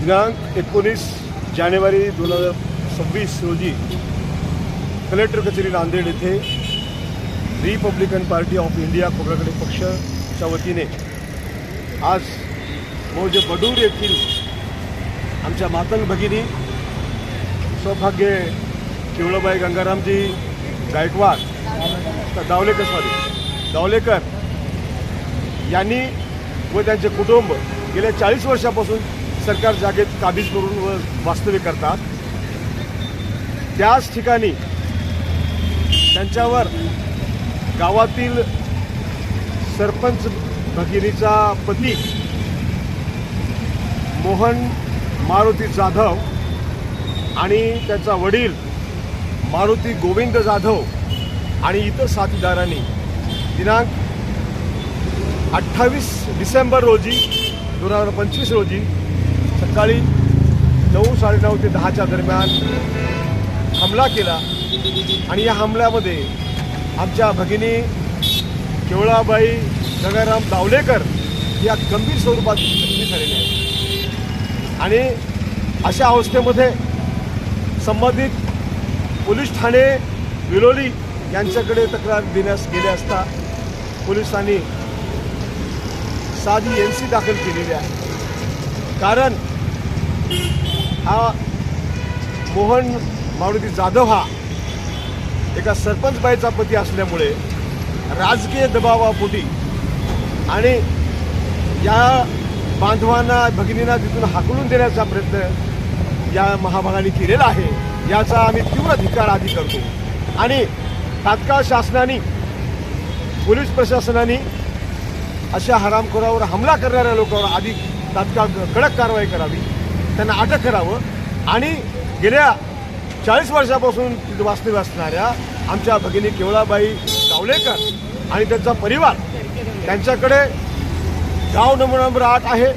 दिनांक एकोणीस जानेवारी दोन हजार सव्वीस रोजी कलेक्टर कचेरी नांदेड येथे Republican Party of India Khobragade पक्षाच्या वतीने आज मौजे बडूर येथील आमच्या मातंग भगिनी सौभाग्य केवळबाई गंगारामजी गायकवाड दावलेकर सॉरी दावलेकर यांनी व त्यांचे कुटुंब गेल्या चाळीस वर्षापासून सरकार जागेत काबीज करून व वास्तव्य करतात. त्याच ठिकाणी त्यांच्यावर गावातील सरपंच भगिनीचा पती मोहन मारुती जाधव आणि त्याचा वडील मारुती गोविंद जाधव आणि इतर साथीदारांनी दिनांक अठ्ठावीस डिसेंबर रोजी दोन हजार पंचवीस रोजी सकाळी नऊ साडेनऊ ते दहाच्या दरम्यान हमला केला आणि या हमल्यामध्ये आमच्या भगिनी केवळाबाई गंगाराम दावलेकर या गंभीर स्वरूपात जखमी झालेल्या आहेत. आणि अशा अवस्थेमध्ये संबंधित पोलीस ठाणे विलोली यांच्याकडे तक्रार देण्यास गेले असता पोलिसांनी साधी एन सी दाखल केलेली आहे. कारण हा मोहन मारुती जाधव हा एका सरपंच बाईचा पती असल्यामुळे राजकीय दबावापोटी आणि या बांधवांना भगिनींना तिथून हाकलून देण्याचा प्रयत्न ज्या महाभागाने केलेला आहे याचा आम्ही तीव्र धिकार आधी करतो. आणि तात्काळ शासनाने पोलीस प्रशासनाने अशा हरामखोरावर हमला करणाऱ्या लोकांवर आधी तात्काळ कडक कारवाई करावी. त्यांना अटक करावं. आणि गेल्या चाळीस वर्षापासून वास्तव्य असणाऱ्या आमच्या भगिनी केवळाबाई गावलेकर आणि त्यांचा परिवार त्यांच्याकडे गाव नंबर नंबर आठ आहे.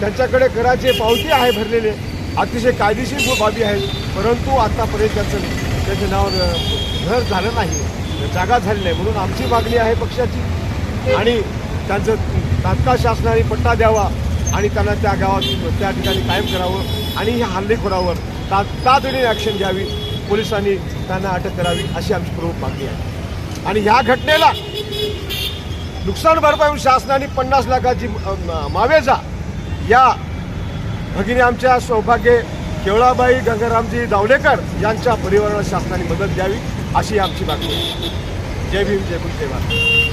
त्यांच्याकडे कराचे पावती आहे भरलेले. अतिशय कायदेशीर बाबी आहेत परंतु आतापर्यंत त्याचं त्याच्या नावावर घर झालं नाही जागा झाली नाही म्हणून आमची मागणी आहे पक्षाची. आणि त्यांचं तात्काळ शासनाने पट्टा द्यावा आणि त्यांना त्या गावात त्या ठिकाणी कायम करावं आणि ह्या हल्लेखोरावर ता तातडीने ॲक्शन घ्यावी. पोलिसांनी त्यांना अटक करावी अशी आमची प्रमुख मागणी आहे. आणि ह्या घटनेला नुकसान भरपाई शासनाने पन्नास लाखाची मावेजा या भगिनी आमच्या सौभाग्य केवळाबाई गंगारामजी दावलेकर यांच्या परिवाराला शासनाने मदत द्यावी अशी आमची मागणी आहे. जय भीम जय भीम जय भारत.